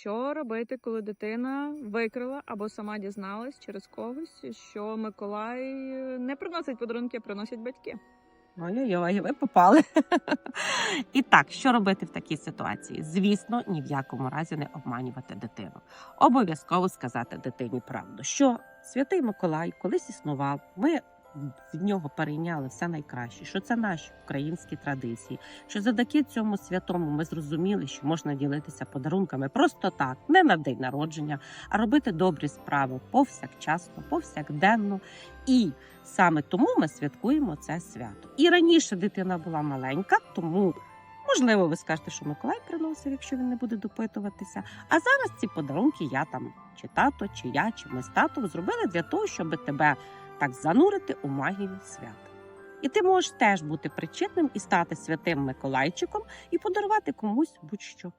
Що робити, коли дитина викрила або сама дізналась через когось, що Миколай не приносить подарунки, а приносять батьки? Ой-ой-ой, ви попали. І так, що робити в такій ситуації? Звісно, ні в якому разі не обманювати дитину. Обов'язково сказати дитині правду, що святий Миколай колись існував. Ми від нього перейняли все найкраще, що це наші українські традиції. Що завдяки цьому святому ми зрозуміли, що можна ділитися подарунками просто так, не на день народження, а робити добрі справи повсякчасно, повсякденно. І саме тому ми святкуємо це свято. І раніше дитина була маленька, тому можливо ви скажете, що Миколай приносив, якщо він не буде допитуватися. А зараз ці подарунки я там, чи тато, чи я, чи ми з татом зробили для того, щоб тебе так занурити у магію свят. І ти можеш теж бути причетним і стати святим Миколайчиком і подарувати комусь будь-що.